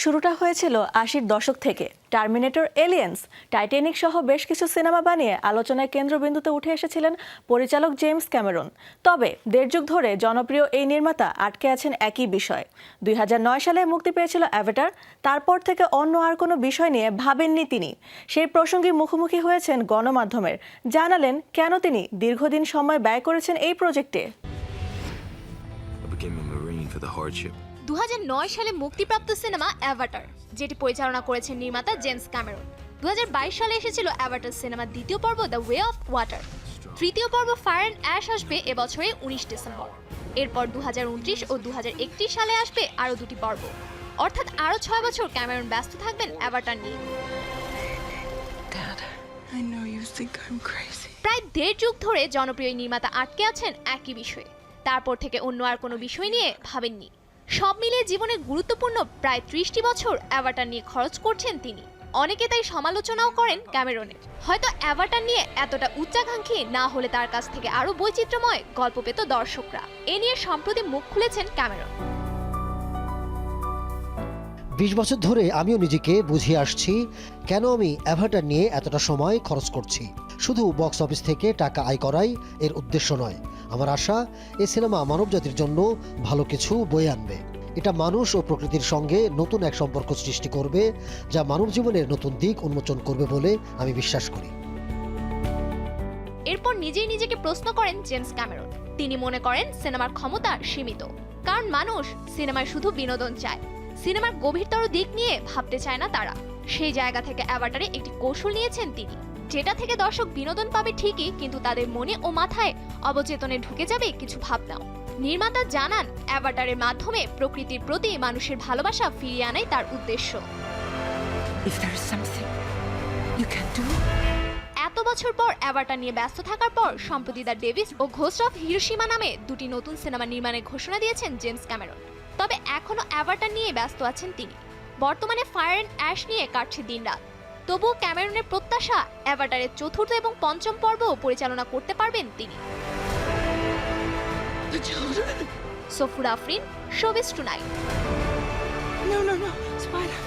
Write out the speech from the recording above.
শুরুটা হয়েছিল আশির দশক থেকে। টার্মিনেটর, এলিয়েন্স, টাইটানিক সহ বেশ কিছু সিনেমা বানিয়ে আলোচনায় কেন্দ্রবিন্দুতে উঠে এসেছিলেন পরিচালক জেমস ক্যামেরন। তবে দেড় যুগ ধরে জনপ্রিয় এই নির্মাতা আটকে আছেন একই বিষয়। দুই হাজার নয় সালে মুক্তি পেয়েছিল অ্যাভেটার, তারপর থেকে অন্য আর কোনো বিষয় নিয়ে ভাবেননি তিনি। সেই প্রসঙ্গে মুখোমুখি হয়েছেন গণমাধ্যমের। জানালেন, কেন তিনি দীর্ঘদিন সময় ব্যয় করেছেন এই প্রজেক্টে? Became a Marine for the hardship. দু হাজার নয় সালে মুক্তিপ্রাপ্ত সিনেমা অ্যাভাটার যেটি পরিচালনা করেছেন নির্মাতা জেমস ক্যামেরন। দু হাজার বাইশ সালে এসেছিল অ্যাভাটার সিনেমার দ্বিতীয় পর্ব দ্য ওয়ে অফ ওয়াটার। তৃতীয় পর্ব ফায়ার অ্যান্ড অ্যাশ আসবে এবছরে উনিশ ডিসেম্বর। এরপর দু হাজার উনত্রিশ ও দু হাজার একত্রিশ সালে আসবে আরও দুটি পর্ব। অর্থাৎ আরও ছয় বছর ক্যামেরন ব্যস্ত থাকবেন অ্যাভাটার নিয়ে. প্রায় দেড় যুগ ধরে জনপ্রিয় নির্মাতা আটকে আছেন একই বিষয়ে। তারপর থেকে অন্য আর কোনো বিষয় নিয়ে ভাবেননি। সব মিলিয়ে জীবনে গুরুত্বপূর্ণ প্রায় ত্রিশটি বছর অ্যাভাটার নিয়ে খরচ করছেন তিনি। অনেকে তাই সমালোচনাও করেন ক্যামেরনের। হয়তো অ্যাভাটার নিয়ে এতটা উচ্চাকাঙ্ক্ষী না হলে তার কাছ থেকে আরও বৈচিত্র্যময় গল্প পেত দর্শকরা। এ নিয়ে সম্প্রতি মুখ খুলেছেন ক্যামেরন। বিশ বছর ধরে আমিও নিজেকে বুঝিয়ে আসছি কেন আমি অ্যাভাটার নিয়ে এতটা সময় খরচ করছি। শুধু বক্স অফিস থেকে টাকা আয় করাই এর উদ্দেশ্য নয়। আমার আশা এই সিনেমা মানবজাতির জন্য ভালো কিছু বয়ে আনবে। এটা মানুষ ও প্রকৃতির সঙ্গে নতুন এক সম্পর্ক সৃষ্টি করবে, যা মানব জীবনের নতুন দিক উন্মোচন করবে বলে আমি বিশ্বাস করি। এরপর নিজেই নিজেকে প্রশ্ন করেন জেমস ক্যামেরন। তিনি মনে করেন সিনেমার ক্ষমতা সীমিত, কারণ মানুষ সিনেমায় শুধু বিনোদন চায়। সিনেমার গভীরতর দিক নিয়ে ভাবতে চায় না তারা। সেই জায়গা থেকে অ্যাভাটারে একটি কৌশল নিয়েছেন তিনি। যেটা থেকে দর্শক বিনোদন পাবে ঠিকই কিন্তু তাদের মনে ও মাথায় অবচেতনে ঢুকে যাবে কিছু ভাবনাও নির্মাতা জানান অ্যাভাটারের মাধ্যমে প্রকৃতির প্রতি মানুষের ভালোবাসা ফিরিয়ে আনাই তার উদ্দেশ্য। এত বছর পর অ্যাভাটার নিয়ে ব্যস্ত থাকার পর সম্প্রতি দ্য ডেভিস ও ঘোস্ট অফ হিরোশিমা নামে দুটি নতুন সিনেমা নির্মাণের ঘোষণা দিয়েছেন জেমস ক্যামেরন। তবে এখনও অ্যাভাটার নিয়ে ব্যস্ত আছেন তিনি। বর্তমানে ফায়ার অ্যান্ড অ্যাশ নিয়ে কাটছে দিনরাত। তবুও ক্যামেরনের প্রত্যাশা অ্যাভাটারের চতুর্থ এবং পঞ্চম পর্ব পরিচালনা করতে পারবেন তিনি. Safur Afrin showbiz tonight No, no, no, Spider.